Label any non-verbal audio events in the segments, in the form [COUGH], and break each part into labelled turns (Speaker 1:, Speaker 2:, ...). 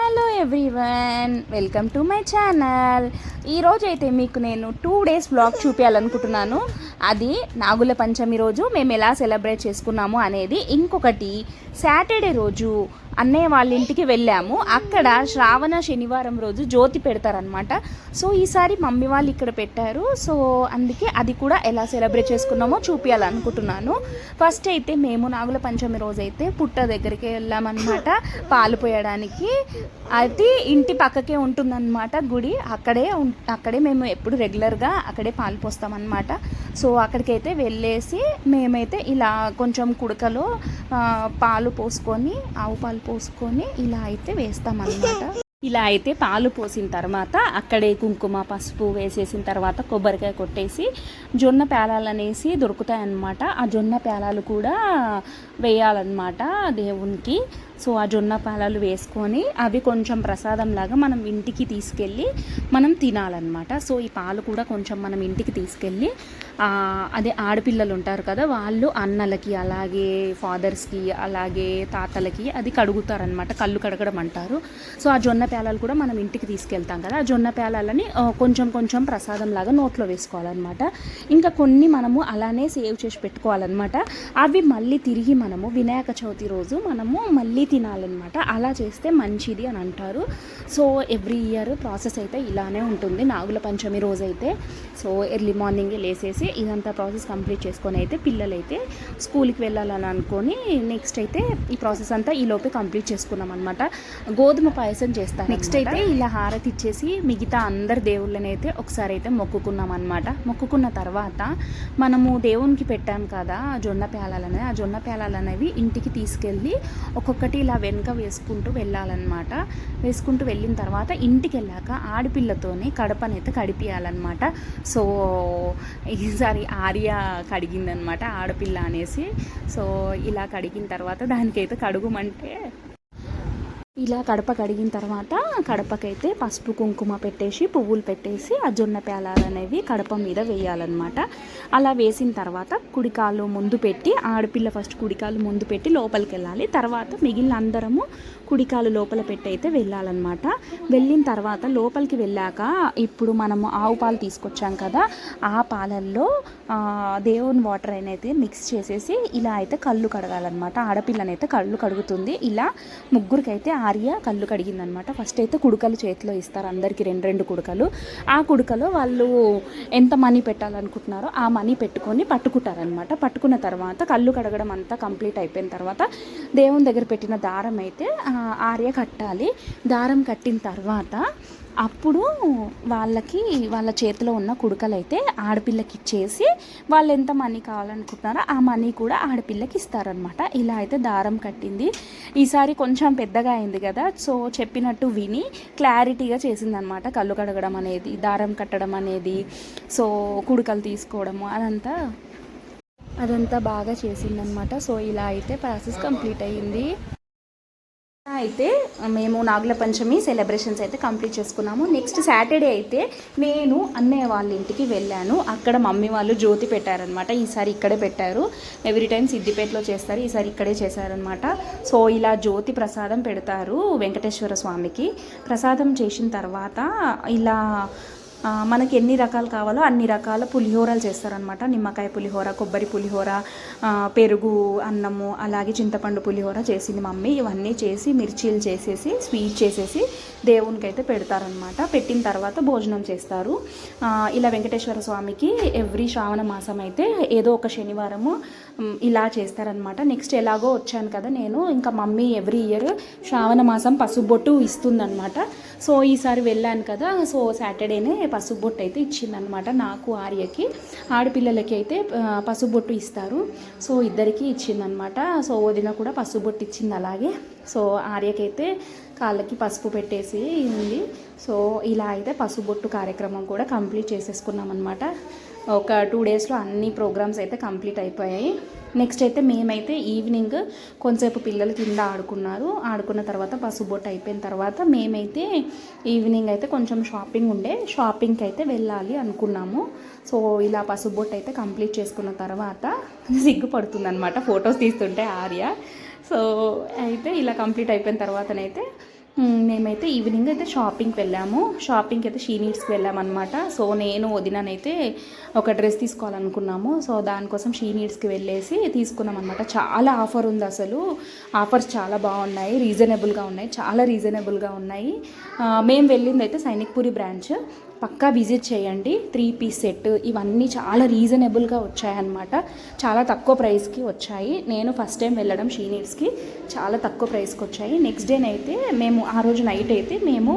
Speaker 1: Hello everyone welcome to my channel ఈరోజు అయితే మీకు నేను టూ డేస్ బ్లాగ్ చూపించాలనుకుంటున్నాను అది నాగుల పంచమి రోజు మేము ఎలా సెలబ్రేట్ చేసుకున్నాము అనేది ఇంకొకటి సాటర్డే రోజు అన్నయ్య వాళ్ళ ఇంటికి వెళ్ళాము. అక్కడ శ్రావణ శనివారం రోజు జ్యోతి పెడతారనమాట సో ఈసారి మమ్మీ వాళ్ళు ఇక్కడ పెట్టారు. సో అందుకే అది కూడా ఎలా సెలబ్రేట్ చేసుకున్నామో చూపించాలనుకుంటున్నాను ఫస్ట్ అయితే మేము నాగుల పంచమి రోజు అయితే పుట్ట దగ్గరికి వెళ్ళామన్నమాట. పాలు పోయడానికి. అది ఇంటి పక్కకే ఉంటుందన్నమాట గుడి. అక్కడే అక్కడే మేము ఎప్పుడు రెగ్యులర్గా అక్కడే పాలు పోస్తామన్నమాట. సో అక్కడికైతే వెళ్ళేసి మేమైతే ఇలా కొంచెం కుడకలో పాలు పోసుకొని ఆవు పాలు పోసుకొని ఇలా అయితే వేస్తామన్నమాట. ఇలా అయితే పాలు పోసిన తర్వాత అక్కడే కుంకుమ పసుపు వేసేసిన తర్వాత కొబ్బరికాయ కొట్టేసి జొన్న పేలాలు అనేసి దొరుకుతాయి అన్నమాట ఆ జొన్న పేలాలు కూడా వేయాలన్నమాట దేవునికి. సో ఆ జొన్న పాలాలు వేసుకొని అవి కొంచెం ప్రసాదం లాగా మనం ఇంటికి తీసుకెళ్ళి మనం తినాలన్నమాట. సో ఈ పాలు కూడా కొంచెం మనం ఇంటికి తీసుకెళ్ళి అదే ఆడపిల్లలు ఉంటారు కదా వాళ్ళు అన్నలకి అలాగే ఫాదర్స్కి అలాగే తాతలకి అది కడుగుతారనమాట కళ్ళు కడగడం అంటారు. సో ఆ జొన్న పేలాలు కూడా మనం ఇంటికి తీసుకెళ్తాం కదా ఆ జొన్న పేలాలని కొంచెం కొంచెం ప్రసాదం లాగా నోట్లో వేసుకోవాలన్నమాట. ఇంకా కొన్ని మనము అలానే సేవ్ చేసి పెట్టుకోవాలన్నమాట. అవి మళ్ళీ తిరిగి మనము వినాయక చవితి రోజు మనము మళ్ళీ తినాలన్నమాట. అలా చేస్తే మంచిది అని అంటారు. సో ఎవ్రీ ఇయర్ ప్రాసెస్ అయితే ఇలానే ఉంటుంది. నాగుల పంచమి రోజు అయితే సో ఎర్లీ మార్నింగే లేసేసి ఇదంతా ప్రాసెస్ కంప్లీట్ చేసుకొని అయితే పిల్లలైతే స్కూల్కి వెళ్ళాలని అనుకొని నెక్స్ట్ అయితే ఈ ప్రాసెస్ అంతా ఈ లోపే కంప్లీట్ చేసుకున్నాం అనమాట గోధుమ పాయసం చేస్తాను నెక్స్ట్ అయితే ఇలా హారతి ఇచ్చేసి మిగతా అందరు దేవుళ్ళని అయితే ఒకసారి అయితే మొక్కుకున్నాం అనమాట మొక్కుకున్న తర్వాత మనము దేవునికి పెట్టాం కదా ఆ జొన్న పేలాలనేవి ఆ జొన్న పేలాలు అనేవి ఇంటికి తీసుకెళ్ళి ఒక్కొక్కటి ఇలా వెనుక వేసుకుంటూ వెళ్ళాలన్నమాట. వేసుకుంటూ వెళ్ళిన తర్వాత ఇంటికి వెళ్ళాక ఆడపిల్లతోనే కడపనైతే కడిపియాలన్నమాట. సో ఈసారి ఆర్య కడిగిందనమాట ఆడపిల్ల అనేసి. సో ఇలా కడిగిన తర్వాత దానికైతే కడుగుమంటే ఇలా కడప కడిగిన తర్వాత కడపకైతే పసుపు కుంకుమ పెట్టేసి పువ్వులు పెట్టేసి ఆ జొన్న పేలాలు అనేవి కడప మీద వేయాలన్నమాట. అలా వేసిన తర్వాత కుడికాలు ముందు పెట్టి ఆడపిల్ల ఫస్ట్ కుడికాలు ముందు పెట్టి లోపలికి వెళ్ళాలి తర్వాత మిగిలిన అందరము కుడికాలు లోపల పెట్టి అయితే వెళ్ళాలన్నమాట. వెళ్ళిన తర్వాత లోపలికి వెళ్ళాక ఇప్పుడు మనము ఆవు పాలు తీసుకొచ్చాం కదా ఆ పాలల్లో దేవుని వాటర్ అయితే మిక్స్ చేసేసి ఇలా అయితే కళ్ళు కడగాలన్నమాట. ఆడపిల్లనైతే కళ్ళు కడుగుతుంది. ఇలా ముగ్గురికైతే ఆర్య కళ్ళు కడిగిందనమాట. ఫస్ట్ అయితే కుడుకలు చేతిలో ఇస్తారు అందరికీ రెండు రెండు కుడుకలు. ఆ కుడుకలో వాళ్ళు ఎంత మనీ పెట్టాలనుకుంటున్నారో ఆ మనీ పెట్టుకొని పట్టుకుంటారనమాట. పట్టుకున్న తర్వాత కళ్ళు కడగడం అంతా కంప్లీట్ అయిపోయిన తర్వాత దేవుని దగ్గర పెట్టిన దారం అయితే ఆర్య కట్టాలి. దారం కట్టిన తర్వాత అప్పుడు వాళ్ళకి వాళ్ళ చేతిలో ఉన్న కుడుకలు అయితే ఆడపిల్లకి ఇచ్చేసి వాళ్ళు ఎంత మనీ కావాలనుకుంటున్నారో ఆ మనీ కూడా ఆడపిల్లకి ఇస్తారనమాట. ఇలా అయితే దారం కట్టింది. ఈసారి కొంచెం పెద్దగా అయింది కదా సో చెప్పినట్టు విని క్లారిటీగా చేసిందనమాట కళ్ళు కడగడం అనేది దారం కట్టడం అనేది సో కుడుకలు తీసుకోవడము అదంతా. అదంతా బాగా చేసిందనమాట సో ఇలా అయితే ప్రాసెస్ కంప్లీట్ అయ్యింది అయితే మేము నాగుల పంచమి సెలబ్రేషన్స్ అయితే కంప్లీట్ చేసుకున్నాము. నెక్స్ట్ సాటర్డే అయితే నేను అన్నయ్య వాళ్ళ ఇంటికి వెళ్ళాను. అక్కడ మమ్మీ వాళ్ళు జ్యోతి పెట్టారనమాట ఈసారి ఇక్కడే పెట్టారు. ఎవ్రీ టైం సిద్దిపేటలో చేస్తారు ఈసారి ఇక్కడే చేశారనమాట సో ఇలా జ్యోతి ప్రసాదం పెడతారు వెంకటేశ్వర స్వామికి. ప్రసాదం చేసిన తర్వాత ఇలా మనకి ఎన్ని రకాలు కావాలో అన్ని రకాల పులిహోరలు చేస్తారనమాట నిమ్మకాయ పులిహోర కొబ్బరి పులిహోర పెరుగు అన్నము అలాగే చింతపండు పులిహోర చేసింది మమ్మీ. ఇవన్నీ చేసి మిర్చీలు చేసేసి స్వీట్ చేసేసి దేవునికి అయితే పెడతారనమాట పెట్టిన తర్వాత భోజనం చేస్తారు. ఇలా వెంకటేశ్వర స్వామికి ఎవ్రీ శ్రావణ మాసం అయితే ఏదో ఒక శనివారము ఇలా చేస్తారనమాట నెక్స్ట్ ఎలాగో వచ్చాను కదా నేను ఇంకా మమ్మీ ఎవ్రీ ఇయర్ శ్రావణ మాసం పసుబొట్టు ఇస్తుందనమాట సో ఈసారి వెళ్ళాను కదా సో సాటర్డేనే పసుబొట్టు అయితే ఇచ్చిందనమాట నాకు ఆర్యకి. ఆడపిల్లలకి అయితే ఆ, పసుబొట్టు ఇస్తారు. సో ఇద్దరికి ఇచ్చిందనమాట సో వదిన కూడా పసుబొట్టు ఇచ్చింది అలాగే. సో ఆర్యకైతే కాళ్ళకి పసుపు పెట్టేసి ఉంది. సో ఇలా అయితే పసుబొట్టు కార్యక్రమం కూడా కంప్లీట్ చేసేసుకున్నాం అనమాట ఒక టూ డేస్లో అన్ని ప్రోగ్రామ్స్ అయితే కంప్లీట్ అయిపోయాయి. నెక్స్ట్ అయితే మేమైతే ఈవినింగ్ కొంతసేపు పిల్లలు కింద ఆడుకున్నారు. ఆడుకున్న తర్వాత పసుబొట్టు అయిపోయిన తర్వాత మేమైతే ఈవినింగ్ అయితే కొంచెం షాపింగ్ ఉండే. షాపింగ్కి అయితే వెళ్ళాలి అనుకున్నాము. సో ఇలా పసుబొట్టు అయితే కంప్లీట్ చేసుకున్న తర్వాత [LAUGHS] సిగ్గుపడుతుంది అనమాట ఫొటోస్ తీస్తుంటే ఆర్య. సో అయితే ఇలా కంప్లీట్ అయిపోయిన తర్వాతనైతే మేమైతే ఈవినింగ్ అయితే షాపింగ్కి వెళ్ళాము. షాపింగ్కి అయితే షీ నీడ్స్కి వెళ్ళామన్నమాట. సో నేను వదిననైతే ఒక డ్రెస్ తీసుకోవాలనుకున్నాము. సో దానికోసం షీ నీడ్స్కి వెళ్ళేసి తీసుకున్నాం అనమాట చాలా ఆఫర్ ఉంది అసలు. ఆఫర్స్ చాలా బాగున్నాయి. రీజనబుల్గా ఉన్నాయి. చాలా రీజనబుల్గా ఉన్నాయి. మేము వెళ్ళింది అయితే సైనిక్పురి బ్రాంచ్. పక్కా విజిట్ చేయండి. త్రీ పీస్ సెట్ ఇవన్నీ చాలా రీజనబుల్గా వచ్చాయన్నమాట. చాలా తక్కువ ప్రైస్కి వచ్చాయి. నేను ఫస్ట్ టైం వెళ్ళడం షీనీడ్స్కి చాలా తక్కువ ప్రైస్కి వచ్చాయి. నెక్స్ట్ డే అయితే మేము ఆ రోజు నైట్ అయితే మేము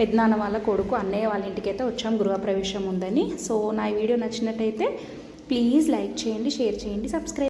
Speaker 1: పెద్దనాన్న వాళ్ళ కొడుకు అన్నయ్య వాళ్ళ ఇంటికైతే వచ్చాం. గృహప్రవేశం ఉందని. సో నా వీడియో నచ్చినట్టయితే ప్లీజ్ లైక్ చేయండి షేర్ చేయండి సబ్స్క్రైబ్